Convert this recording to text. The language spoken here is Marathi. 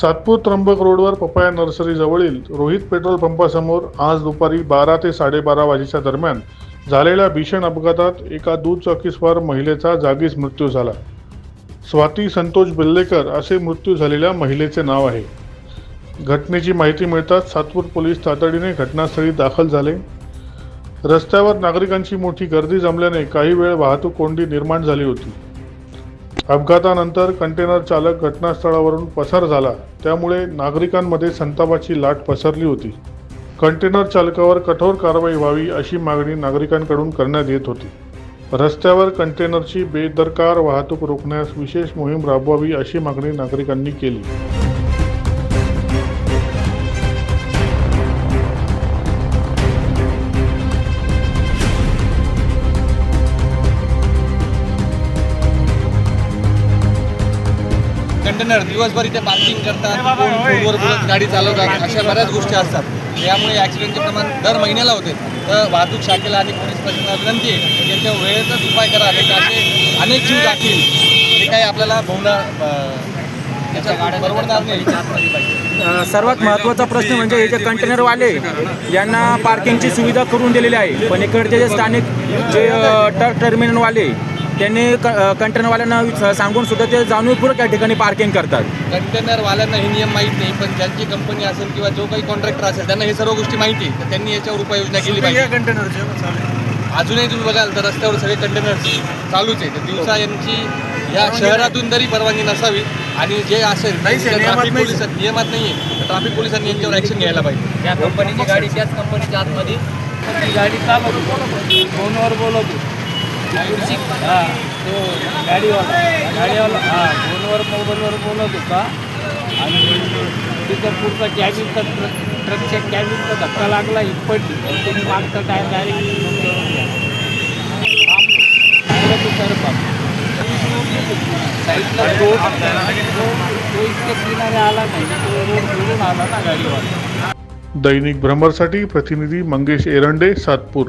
सातपूर त्र्यंबक रोडवर पपाया नर्सरीजवळील रोहित पेट्रोल पंपासमोर आज दुपारी बारा ते साडेबारा वाजेच्या दरम्यान झालेल्या भीषण अपघातात एका दुचाकीस्वार महिलेचा जागीच मृत्यू झाला. स्वाती संतोष बेल्लेकर असे मृत्यू झालेल्या महिलेचे नाव आहे. घटनेची माहिती मिळताच सातपूर पोलीस तातडीने घटनास्थळी दाखल झाले. रस्त्यावर नागरिकांची मोठी गर्दी जमल्याने काही वेळ वाहतूक कोंडी निर्माण झाली होती. अपघातानंतर कंटेनर चालक घटनास्थळावरून पसार झाला. त्यामुळे नागरिकांमध्ये संतापाची लाट पसरली होती. कंटेनर चालकावर कठोर कारवाई व्हावी अशी मागणी नागरिकांकडून करण्यात येत होती. रस्त्यावर कंटेनरची बेदरकार वाहतूक रोखण्यास विशेष मोहीम राबवावी अशी मागणी नागरिकांनी केली. कंटेनर दिवसभर इथे पार्किंग करतात फोनवर बोलत गाडी चालवतात अशा बऱ्याच गोष्टी असतात. त्यामुळे ॲक्सिडेंटचे प्रमाण दर महिन्याला होते. तर वाहतूक शाखेला आणि पोलीस प्रशासनाला विनंती आहे की त्यांच्या वेळेतच उपाय करा नाही तर असे अनेक जीव जातील. ते काही आपल्याला अ, सर्वात महत्त्वाचा प्रश्न म्हणजे हे जे कंटेनरवाले यांना पार्किंगची सुविधा करून दिलेली आहे. पण इकडचे जे स्थानिक जे टर्मिनलवाले त्यांनी क- कंटेनरवाल्यांना विच- सांगून सुद्धा ते जाणीवपूर्वक या ठिकाणी पार्किंग करतात. कंटेनरवाल्यांना हे नियम माहीत नाही पण ज्यांची कंपनी असेल किंवा जो काही कॉन्ट्रॅक्टर असेल त्यांना हे सर्व गोष्टी माहिती आहे. तर त्यांनी याच्यावर उपाययोजना केली पाहिजे. अजूनही तुम्ही बघाल तर रस्त्यावर सगळे कंटेनर चालूच आहे. तर दिवसा यांची या शहरातून तरी परवानगी नसावी आणि जे असेल ट्रॅफिक पोलीस नियमात नाही आहे. ट्रॅफिक पोलिसांनी यांच्यावर ॲक्शन घ्यायला पाहिजे. त्या कंपनीची गाडी त्याच कंपनीच्या आतमध्ये ती गाडी चालवतो. फोनवर बोलवतो. खुर्ची हा तो गाडीवाला गाडीवाला हा फोनवर मोबाईलवर बोलत होता आणि तिथं पुढचा कॅबिनचा ट्रकच्या कॅबिनचा धक्का लागला ही पडली आणि त्यांनी मागचा टायर डायरेक्ट सर साईडला रोड तो इतक्या किनारे आला नाही तो रोड सोडून आला ना गाडीवाला दैनिक भ्रमरसाठी प्रतिनिधी मंगेश एरंडे सातपूर